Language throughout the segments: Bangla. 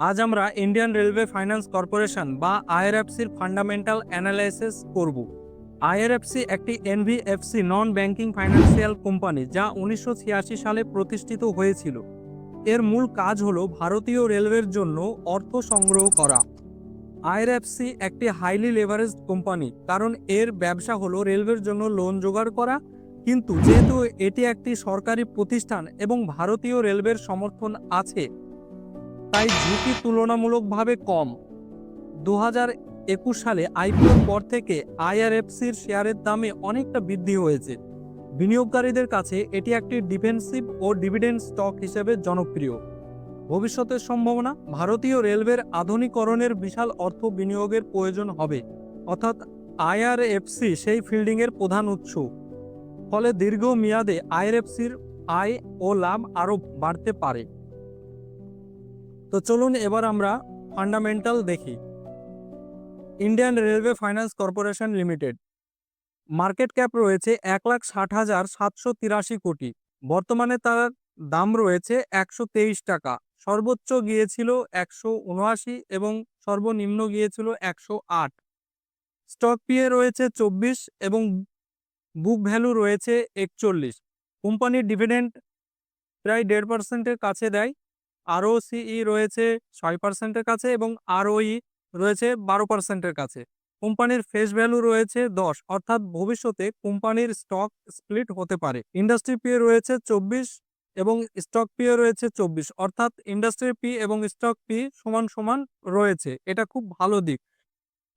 আজ আমরা ইন্ডিয়ান রেলওয়ে ফাইন্যান্স কর্পোরেশন বা আইআরএফসির ফান্ডামেন্টাল অ্যানালাইসিস করব। আইআরএফসি একটি NBFC non banking financial company যা উনিশশো ছিয়াশি সালে প্রতিষ্ঠিত হয়েছিল। এর মূল কাজ হলো ভারতীয় রেলওয়ের জন্য অর্থ সংগ্রহ করা। আইআরএফসি একটি হাইলি লেভারেজড কোম্পানি কারণ এর ব্যবসা হলো রেলওয়ের জন্য লোন জোগাড় করা। কিন্তু যেহেতু এটি একটি সরকারি প্রতিষ্ঠান এবং ভারতীয় রেলওয়ের সমর্থন আছে তাই ঝুঁকি তুলনামূলকভাবে কম। দু একুশ সালে আইপিওর পর থেকে আইআরএফসির শেয়ারের দামে অনেকটা বৃদ্ধি হয়েছে। বিনিয়োগকারীদের কাছে এটি একটি ডিফেন্সিভ ও ডিভিডেন্ড স্টক হিসেবে জনপ্রিয়। ভবিষ্যতের সম্ভাবনা, ভারতীয় রেলওয়ের আধুনিকরণের বিশাল অর্থ বিনিয়োগের প্রয়োজন হবে, অর্থাৎ আইআরএফসি সেই ফিল্ডিংয়ের প্রধান উৎস। ফলে দীর্ঘ মেয়াদে আইআরএফসির আয় ও লাভ আরও বাড়তে পারে। তো চলুন এবার আমরা ফান্ডামেন্টাল দেখি। Indian railway finance corporation limited market cap রয়েছে এক লাখ ষাট হাজার সাতশো তিরাশি কোটি। বর্তমানে তার দাম রয়েছে একশো তেইশ টাকা। সর্বোচ্চ গিয়েছিল একশো উনআশি এবং সর্বনিম্ন গিয়েছিল একশো আট। স্টক পিএ রয়েছে চব্বিশ এবং বুক ভ্যালু রয়েছে একচল্লিশ। কোম্পানির ডিভিডেন্ড প্রায় দেড় পার্সেন্টের কাছে দেয়। আরও সিই রয়েছে ছয় পার্সেন্টের কাছে এবং আরওই রয়েছে বারো পার্সেন্টের কাছে। কোম্পানির ফেস ভ্যালু রয়েছে দশ, অর্থাৎ ভবিষ্যতে কোম্পানির স্টক স্প্লিট হতে পারে। ইন্ডাস্ট্রি পি রয়েছে চব্বিশ এবং স্টক পি রয়েছে চব্বিশ, অর্থাৎ ইন্ডাস্ট্রি পি এবং স্টক পি সমান সমান রয়েছে। এটা খুব ভালো দিক।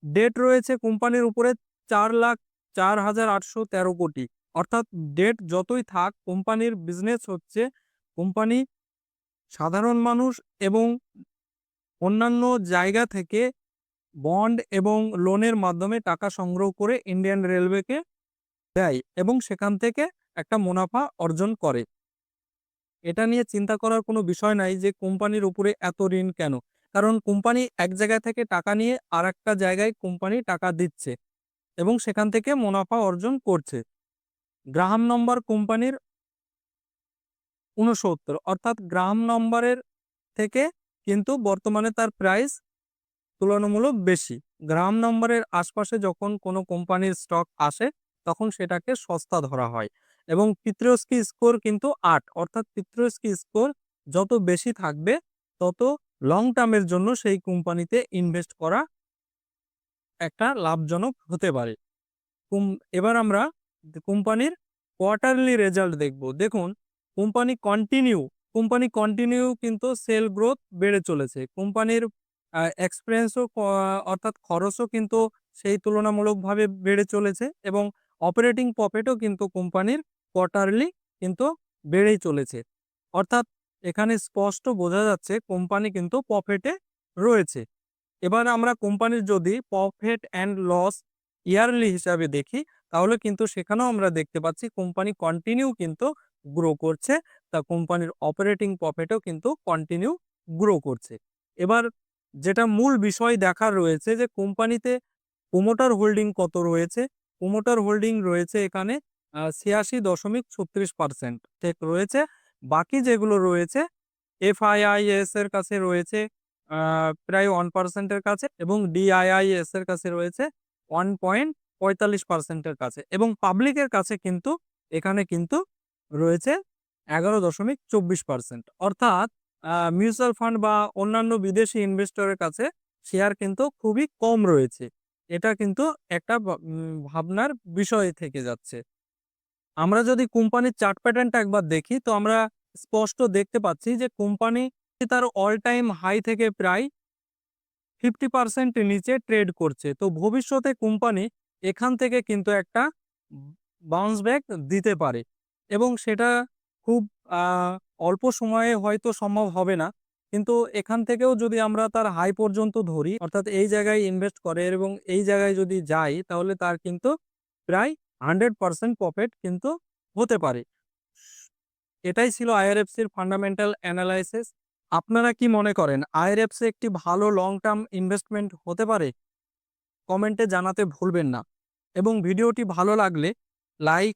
ডেট রয়েছে কোম্পানির উপরে চার লাখ চার হাজার আটশো তেরো কোটি, অর্থাৎ ডেট যতই থাক কোম্পানির বিজনেস হচ্ছে, কোম্পানি সাধারণ মানুষ এবং অন্যান্য জায়গা থেকে বন্ড এবং লোনের মাধ্যমে টাকা সংগ্রহ করে ইন্ডিয়ান রেলওয়েকে দেয় এবং সেখান থেকে একটা মুনাফা অর্জন করে। এটা নিয়ে চিন্তা করার কোনো বিষয় নাই যে কোম্পানির উপরে এত ঋণ কেন? কারণ কোম্পানি এক জায়গা থেকে টাকা নিয়ে আর একটা জায়গায় কোম্পানি টাকা দিচ্ছে এবং সেখান থেকে মুনাফা অর্জন করছে। গ্রাহাম নম্বর কোম্পানির উনসত্তর অর্থাৎ গ্রাম নম্বরের থেকে কিন্তু বর্তমানে তার প্রাইস তুলনামূলক বেশি। গ্রাম নম্বরের আশপাশে যখন কোনো কোম্পানির স্টক আসে, তখন সেটাকে সস্তা ধরা হয় এবং পিত্রস্কি স্কোর কিন্তু আট। অর্থাৎ পিত্রস্কি স্কোর যত বেশি থাকবে, তত লং টার্মের জন্য সেই কোম্পানিতে ইনভেস্ট করা একটা লাভজনক হতে পারে। এবার আমরা কোম্পানির কোয়ার্টারলি রেজাল্ট দেখব। দেখুন কোম্পানি কন্টিনিউ কোম্পানি কন্টিনিউ কিন্তু সেল গ্রোথ বেড়ে চলেছে। কোম্পানির এক্সপেন্সও অর্থাৎ খরচও কিন্তু সেই তুলনামূলকভাবে বেড়ে চলেছে এবং অপারেটিং প্রফিটও কিন্তু কোম্পানির কোয়ার্টারলি কিন্তু বেড়েই চলেছে। অর্থাৎ এখানে স্পষ্ট বোঝা যাচ্ছে কোম্পানি কিন্তু প্রফিটে রয়েছে। এবার আমরা কোম্পানির যদি প্রফিট অ্যান্ড লস ইয়ারলি হিসাবে দেখি, তাহলে কিন্তু সেখানেও আমরা দেখতে পাচ্ছি কোম্পানি কন্টিনিউ কিন্তু গ্রো করছে, তা কোম্পানির অপারেটিং প্রফিটও কিন্তু কন্টিনিউ গ্রো করছে। এবার যেটা মূল বিষয় দেখার রয়েছে যে কোম্পানিতে প্রোমোটার হোল্ডিং কত রয়েছে? প্রোমোটার হোল্ডিং রয়েছে এখানে ছিয়াশি দশমিক ছত্রিশ পার্সেন্ট ঠিক রয়েছে। বাকি যেগুলো রয়েছে এফআইআইএস এর কাছে রয়েছে প্রায় ওয়ান পার্সেন্টের কাছে এবং ডিআইআইএস এর কাছে রয়েছে ওয়ান পয়েন্ট পঁয়তাল্লিশ পার্সেন্টের কাছে এবং পাবলিকের কাছে কিন্তু, এখানে কিন্তু রয়েছে এগারো দশমিক চব্বিশ পার্সেন্ট অর্থাৎ মিউচুয়াল ফান্ড বা অন্যান্য বিদেশি ইনভেস্টরের কাছে শেয়ার কিন্তু খুবই কম রয়েছে। এটা কিন্তু একটা ভাবনার বিষয় থেকে যাচ্ছে। আমরা যদি কোম্পানির চার্ট প্যাটার্নটা একবার দেখি, তো আমরা স্পষ্ট দেখতে পাচ্ছি যে কোম্পানি তার অল টাইম হাই থেকে প্রায় ফিফটি পার্সেন্ট নিচে ট্রেড করছে। তো ভবিষ্যতে কোম্পানি এখান থেকে কিন্তু একটা বাউন্স ব্যাক দিতে পারে। এবং সেটা খুব অল্প সময়ে হয়তো সম্ভব হবে না। কিন্তু এখান থেকেও যদি আমরা তার হাই পর্যন্ত ধরি, অর্থাৎ এই জায়গায় ইনভেস্ট করে এবং এই জায়গায় যদি যাই, তাহলে তার কিন্তু প্রায় হান্ড্রেড পারসেন্ট প্রফিট কিন্তু হতে পারে। এটাই ছিল আইআরএফসির ফান্ডামেন্টাল অ্যানালাইসিস আপনারা কি মনে করেন আইআরএফসি একটি ভালো লং টার্ম ইনভেস্টমেন্ট হতে পারে? কমেন্টে জানাতে ভুলবেন না। এবং ভিডিওটি ভালো লাগলে লাইক